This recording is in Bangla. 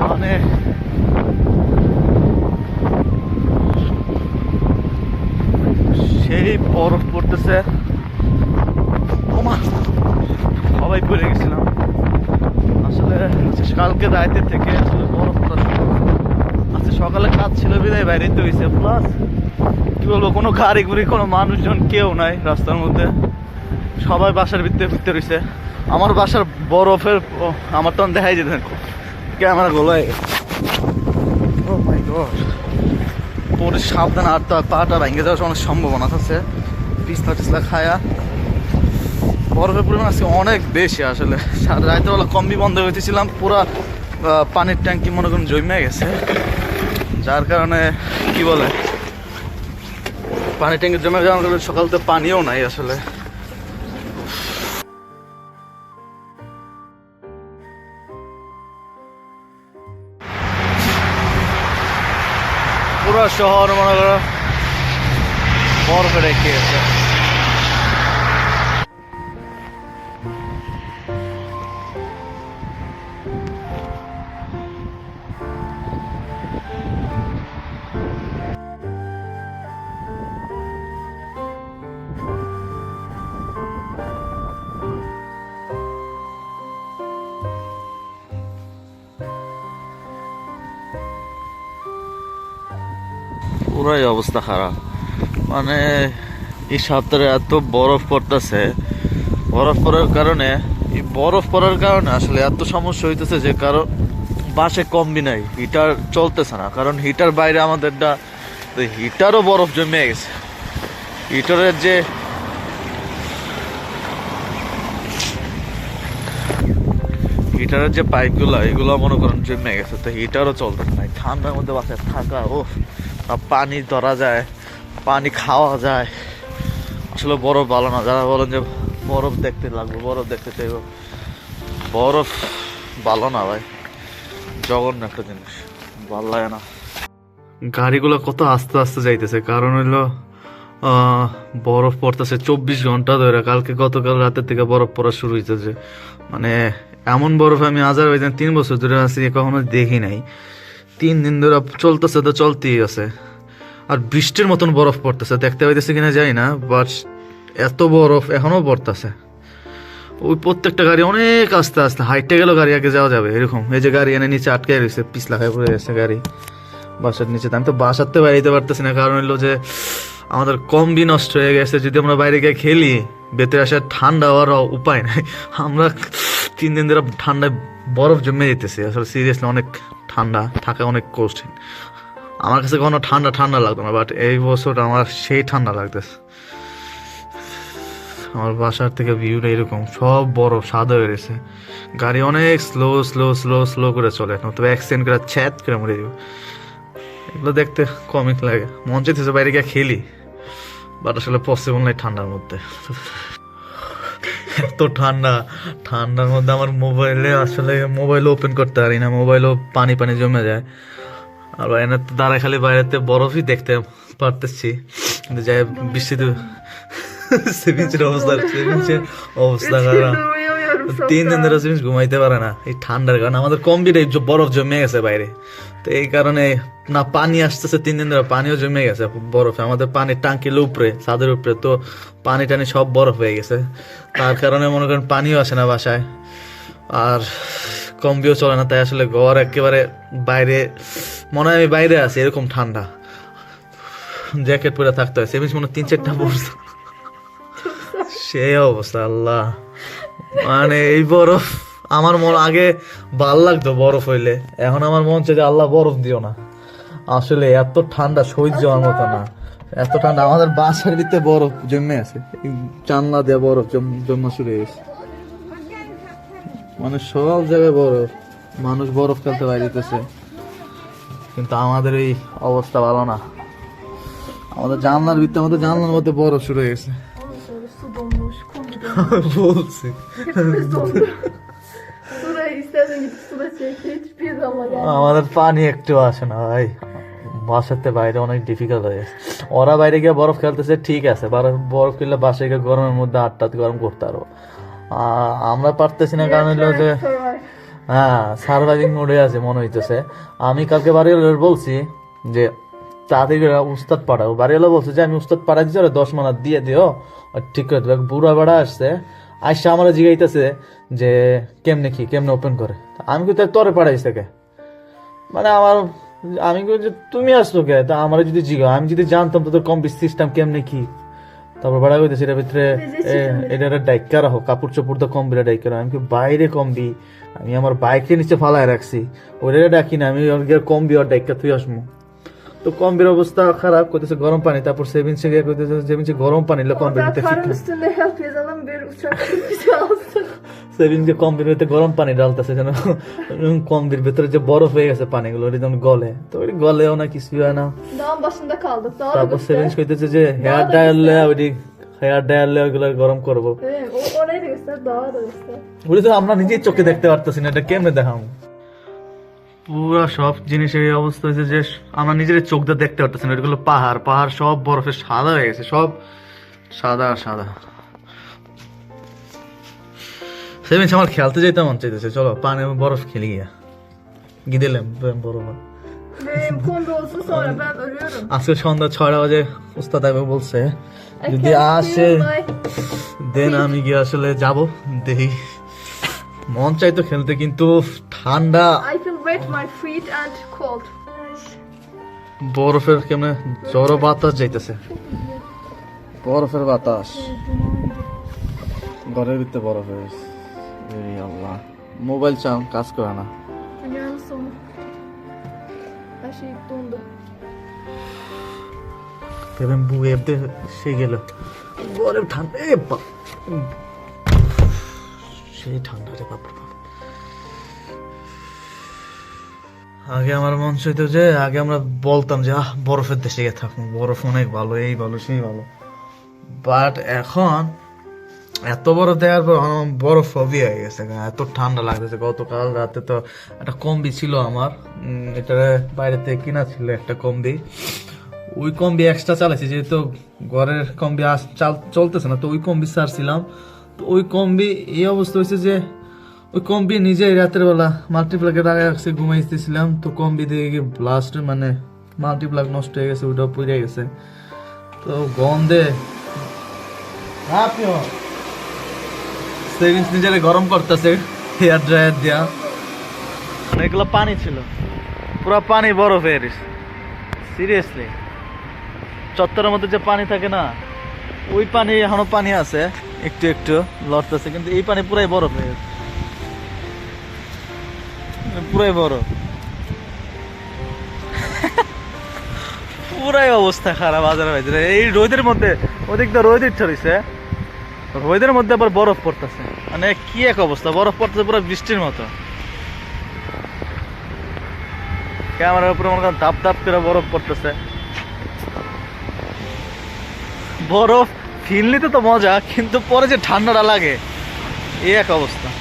মানে সেই বরফ পড়তেছে। সবাই পড়ে গেছিলাম। আসলে কালকে রাইতে থেকে আসলে বরফ পড়া আজকে সকালে কাজ ছিল বিদায়, বাইরে তো হয়েছে প্লাস কি বলব, কোনো গাড়ি গুড়ি কোনো মানুষজন, কেউ নাই রাস্তার মধ্যে। সবাই বাসার ভিতরে ভিতরে রয়েছে আমার বাসার বরফের আমার তখন দেখাই যেত ক্যামেরা গোলায়। ও মাই গড পরে সাবধান আর তো পাটা ভেঙে যাওয়ার অনেক সম্ভাবনা আছে। পিছলা টিছলা খায়া। বরফের পরিমাণ আজকে অনেক বেশি আসলে। সারা রাতের কম্বি বন্ধ হয়েছিলাম পুরো পানির ট্যাঙ্কি মনে করুন জমে গেছে। যার কারণে, কি বলে, পানির ট্যাঙ্কি জমে যাওয়ার সকাল তো পানিও নাই আসলে। পুরো শহর মনে করো বরফে পুরাই অবস্থা খারাপ। মানে এই সপ্তাহে এত বরফ পড়তেছে। বরফ পড়ার কারণে, এই বরফ পড়ার কারণে আসলে এত সমস্যা হইতেছে যে কারণ বাসে কমবি নাই, হিটার চলতেছে না। কারণ হিটার বাইরে আমাদেরটা হিটারও বরফ জমে গেছে। হিটারের যে হিটারের যে পাইপগুলো, এগুলো মনে করেন জমে গেছে। তো হিটারও চলতেছে না। ঠান্ডার মধ্যে বাসায় থাকা ও পানি ধরা যায়, পানি খাওয়া যায়। আসলে বরফ ভালো না, যারা বলেন যে বরফ দেখতে লাগবে, বরফ দেখতে চাইব। বরফ ভালো না ভাই, জঘন্য একটা জিনিস, ভালো লাগে না। গাড়িগুলো কত আস্তে আস্তে যাইতেছে, কারণ হইল বরফ পড়তেছে চব্বিশ ঘণ্টা ধরে, কালকে গতকাল রাতের থেকে বরফ পড়া শুরু হইতেছে। মানে এমন বরফ আমি আজার তিন বছর ধরে আছি কখনো দেখি নাই। তিন দিন ধরে চলতেছে তো চলতেই আছে। আর বৃষ্টির মতন বরফ পড়তেছে, দেখতে পাইতেছে কিনা যাই না বাট এত বরফ এখনও পড়তেছে। ওই প্রত্যেকটা গাড়ি অনেক আস্তে আস্তে, হাইটে গেলেও গাড়ি আগে যাওয়া যাবে, এরকম। এই যে গাড়ি এনে নিচে আটকে রয়েছে, পিছলা খায় পড়ে গেছে গাড়ি, বাসার নিচে। আমি তো বাসাতে বাইরে যেতে পারতেছি না, কারণ হলো যে আমাদের কম্বি নষ্ট হয়ে গেছে, যদি আমরা বাইরে গিয়ে খেলি, ভেতরে আসে ঠান্ডা হওয়ার উপায় নাই। আমরা তিন দিন ধরে ঠান্ডায় বরফ জমে যেতেছে আসলে সিরিয়াসলি অনেক ঠান্ডা থাকা অনেক কঠিন আমার কাছে কোনো ঠান্ডা ঠান্ডা লাগতো না বাট এই বছর আমার সেই ঠান্ডা লাগতেছে। আমার বাসার থেকে ভিউটা এরকম, সব বরফ, সাদা হয়ে গেছে। গাড়ি অনেক স্লো স্লো স্লো স্লো করে চলে তবে অ্যাক্সিডেন্ট করে ছ্যাত করে মরে যাবে। এগুলো দেখতে কমিক লাগে। মন চাইতেছে বাইরে গিয়ে খেলি বাট আসলে পসিবল নাই ঠান্ডার মধ্যে। এত ঠান্ডা ঠান্ডার মধ্যে আমার মোবাইলে আসলে মোবাইল ওপেন করতে পারি না মোবাইলও পানি পানি জমে যায়। আর এনে তো দাঁড়ায় খালি বাইরেতে বরফই দেখতে পারতেছি। কিন্তু যাই বৃষ্টিতে সে বিচের অবস্থা অবস্থা খারাপ। তিন দিন ধরে জিনিস ঘুমাইতে পারে না। এই ঠান্ডার কারণে আমাদের কম্পিউটার বরফ জমে গেছে বাইরে। তো এই কারণে না পানি আসতেছে তিন দিন ধরে পানিও জমে গেছে বরফে। আমাদের পানির টাঙ্কির উপরে ছাদের উপরে তো পানি টানি সব বরফ হয়ে গেছে। তার কারণে মনে করেন পানিও আসে না বাসায়। আর কম্বিও চলে না তাই আসলে ঘর একেবারে বাইরে মনে হয় আমি বাইরে আছি এরকম ঠান্ডা। জ্যাকেট পরে থাকতে হয় সেমিস মনে তিন চারটা পড়ছে সেই অবস্থা আল্লাহ। মানে এই বরফ, আমার মন আগে ভালো লাগতো বরফ হইলে। এখন আমার মন চাই যে আল্লাহ বরফ দিও না। আসলে এত ঠান্ডা, সহ্য হওয়ার মতো না। এত ঠান্ডা, আমাদের বাসার ভিতরে বরফ জমে আছে। জানলা দিয়ে বরফ জম- শুরু হয়ে গেছে। মানে সব জায়গায় বরফ। মানুষ বরফ খেলতে বাইরেতেছে কিন্তু আমাদের এই অবস্থা ভালো না। আমাদের জানলার ভিতরে, আমাদের জানলার মধ্যে বরফ শুরু হয়ে গেছে। Hepimiz donduk. Istersen git suda çek. Hiçbir zaman yani. আমাদের পানি একটু আসে না ভাই বাসাতে বাইরে অনেক ডিফিকাল্ট হয়ে গেছে ওরা বাইরে গিয়ে বরফ খেলতেছে ঠিক আছে বরফ বরফ খেললে বাসায় গিয়ে গরমের মধ্যে আটটা গরম করতে পারব আ- আমরা পারতেছি না কারণ হলো যে হ্যাঁ সার্ভাইভিং মোডে আছে মনে হইতেছে আমি কালকে বাড়িওয়ালার বলছি যে করে উস্তাদ পাঠাও বাড়িওয়ালা বলছে যে আমি উস্তাদ পাঠাই দিচ্ছি দশ মানা দিয়ে দিও। ঠিক করে দেবে। বুড়া বেড়া আসছে আইসা আমার জিগাইতেছে যে কেমনে কি কেমনে ওপেন করে? আমি কিন্তু তরে পাঠাইছি থেকে মানে আমার আমি যে তুমি আসছো কে? তা আমার যদি জিগা আমি যদি জানতাম তোদের কম সিস্টেম কেমনে কি। তারপর বাড়া কইতেছে এটার ভিতরে এটা। একটা ডাইকা রাখো কাপড় চোপড় তো কম বিরা ডাইকা আমি কি বাইরে কমবি আমি আমার বাইকের নিচে ফালায় রাখছি ওটা ডাকি না আমি কমবি আর ডাইকা তুই আসব তো কম্বির অবস্থা খারাপ করতেছে গরম পানি তারপর সেভিংসে গিয়ে করতেছে সেভিংসে গরম পানি হলে কম্বির ভিতরে Karın üstünde help yazalım bir uçak bir alsın. সেভিংসে কম্বির ভিতরে গরম পানি ডালতেছে যেন কম্বির ভিতরে যে বরফ হয়ে গেছে পানিগুলো ওটা যেন গলে তো ওই গলেও না কিছু হয় না Dağın başında kaldık. Dağa তারপর. সেভিংস কইতেছে যে হেয়ার ডায়ারলে ওইটি হেয়ার ডায়ারলে ওইগুলো গরম করব Evet, o, orayı da göster, dağı da göster. ওটা তো আমরা নিজেই চোখে দেখতে পারতেছি না এটা কেমনে দেখাম পুরা সব জিনিসের এই অবস্থা হয়েছে যে আমরা নিজের চোখ দিয়ে দেখতে পারতেছি না। এগুলো পাহাড়। পাহাড় সব বরফে সাদা হয়ে গেছে সব সাদা সাদা। সেভেন্স আমার খেলতে যেতে মন চাইতেছে। চলো পানি বরফ খেলি গিয়া। গিদেলাম বরফ. আজকে সন্ধ্যা ছয়টা বাজে উস্তাদ আইবে বলছে যদি আসে দেন আমি গিয়ে আসলে যাব। দেখি। মন চাইতো খেলতে কিন্তু ঠান্ডা। Wet my feet and cold. বরফের কেমনে জ্বর বাতাস যাইতেছে বরফের বাতাস ঘরের ভিতরে বরফ গেছে। এই আল্লাহ মোবাইল চাও কাজ করে না. ভেবেন বু সে গেল বরফ ঠান্ডা। সেই ঠান্ডা রে বাপ। আগে আমার মন চাইতো যে, আগে আমরা বলতাম যে, আহ, বরফের দেশে গিয়ে থাকুন, বরফ অনেক ভালো, এই ভালো, সেই ভালো। বাট এখন এত বরফ দেখার পর আমার বরফ ফবি হয়ে গেছে এত ঠান্ডা লাগতেছে। গতকাল রাতে তো একটা কম্বি ছিল আমার এটা বাইরে থেকে কিনা ছিল একটা কম্বি। ওই কম্বি এক্সট্রা চালাইছি, যেহেতু ঘরের কম্বি চলতেছে না, তো ওই কম্বি সারছিলাম তো ওই কম্বি এই অবস্থা হয়েছে যে ওই কম্বি নিজেই রাতের বেলা মাল্টিপ্লাকের আগে রাখছে ঘুমাইতেছিলাম তো কম্বি দিয়ে গিয়ে ব্লাস্ট মানে মাল্টিপ্লাক নষ্ট হয়ে গেছে ওইটাও পুড়ে গেছে। তো গন্ধে সেভিংস নিজের গরম করতেছে হেয়ার ড্রায়ার দিয়া। এগুলো পানি ছিল। পুরো পানি বরফ হয়ে গেছে সিরিয়াসলি চত্বরের মধ্যে যে পানি থাকে না ওই পানি এখনও পানি আছে একটু একটু লড়তেছে কিন্তু এই পানি পুরাই বরফ হয়ে গেছে পুরাই বরফ পুরাই অবস্থা খারাপ বাজারে বাজারে এই রোদের মধ্যে ওদিক তো রোদ ইচ্ছা রোদের মধ্যে আবার বরফ পড়তেছে। মানে কি এক অবস্থা, বরফ পড়তেছে পুরো বৃষ্টির মতো। ক্যামেরার উপরে মনে করেন ধাপ ধাপ করে বরফ পড়তেছে। বরফ ফিল নিতে তো মজা, কিন্তু পরে যে ঠান্ডাটা লাগে, এই এক অবস্থা।